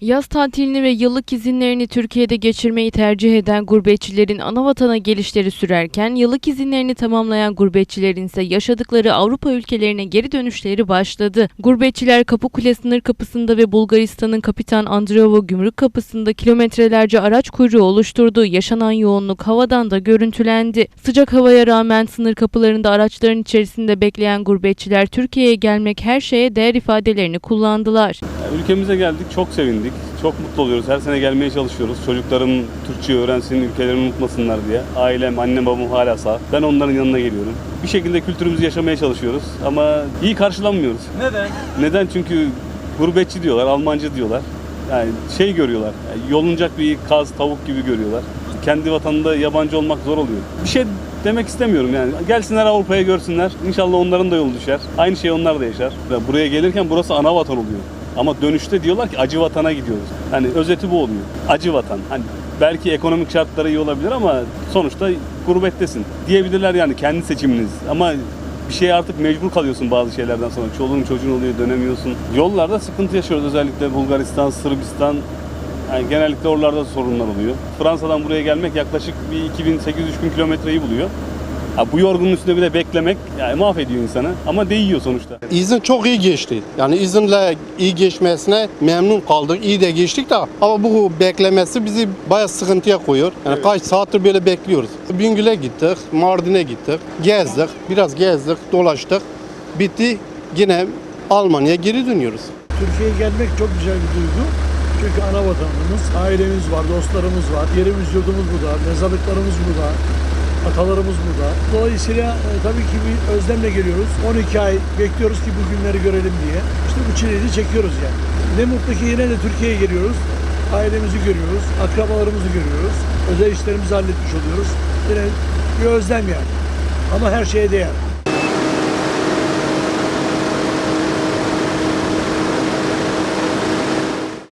Yaz tatilini ve yıllık izinlerini Türkiye'de geçirmeyi tercih eden gurbetçilerin ana vatana gelişleri sürerken yıllık izinlerini tamamlayan gurbetçilerin ise yaşadıkları Avrupa ülkelerine geri dönüşleri başladı. Gurbetçiler Kapıkule sınır kapısında ve Bulgaristan'ın Kapitan Andreevo gümrük kapısında kilometrelerce araç kuyruğu oluşturdu. Yaşanan yoğunluk havadan da görüntülendi. Sıcak havaya rağmen sınır kapılarında araçların içerisinde bekleyen gurbetçiler Türkiye'ye gelmek her şeye değer ifadelerini kullandılar. Ülkemize geldik, çok sevindik. Çok mutlu oluyoruz. Her sene gelmeye çalışıyoruz. Çocuklarım Türkçe öğrensin, ülkelerini unutmasınlar diye. Ailem, annem, babam hala sağ. Ben onların yanına geliyorum. Bir şekilde kültürümüzü yaşamaya çalışıyoruz. Ama iyi karşılanmıyoruz. Neden? Neden? Çünkü gurbetçi diyorlar, Almancı diyorlar. Yani şey görüyorlar, yani yolunacak bir kaz, tavuk gibi görüyorlar. Kendi vatanında yabancı olmak zor oluyor. Bir şey demek istemiyorum yani. Gelsinler Avrupa'ya görsünler. İnşallah onların da yolu düşer. Aynı şeyi onlar da yaşar. Buraya gelirken burası ana vatan oluyor. Ama dönüşte diyorlar ki acı vatana gidiyoruz. Hani özeti bu oluyor. Acı vatan. Hani belki ekonomik şartları iyi olabilir ama sonuçta gurbettesin. Diyebilirler yani kendi seçiminiz. Ama bir şeye artık mecbur kalıyorsun bazı şeylerden sonra. Çoluğun çocuğun oluyor dönemiyorsun. Yollarda sıkıntı yaşıyoruz özellikle Bulgaristan, Sırbistan. Yani genellikle oralarda sorunlar oluyor. Fransa'dan buraya gelmek yaklaşık bir 2800-3000 kilometreyi buluyor. Ha, bu yorgunun üstünde bir de beklemek yani mahvediyor insanı ama değiyor sonuçta. İzin çok iyi geçti. Yani izinle iyi geçmesine memnun kaldık. İyi de geçtik de ama bu beklemesi bizi bayağı sıkıntıya koyuyor. Yani kaç saattir böyle bekliyoruz. Bingöl'e gittik, Mardin'e gittik, gezdik, biraz gezdik, dolaştık. Bitti. Yine Almanya'ya geri dönüyoruz. Türkiye'ye gelmek çok güzel bir duygu. Çünkü ana vatanımız, ailemiz var, dostlarımız var, yerimiz yurdumuz burada, mezarlıklarımız burada, atalarımız burada. Dolayısıyla e, tabii ki bir özlemle geliyoruz. 12 ay bekliyoruz ki bu günleri görelim diye. İşte bu çileyi çekiyoruz yani. Ne mutlu ki yine de Türkiye'ye geliyoruz. Ailemizi görüyoruz, akrabalarımızı görüyoruz. Özel işlerimizi halletmiş oluyoruz. Yine bir özlem yani. Ama her şeye değer.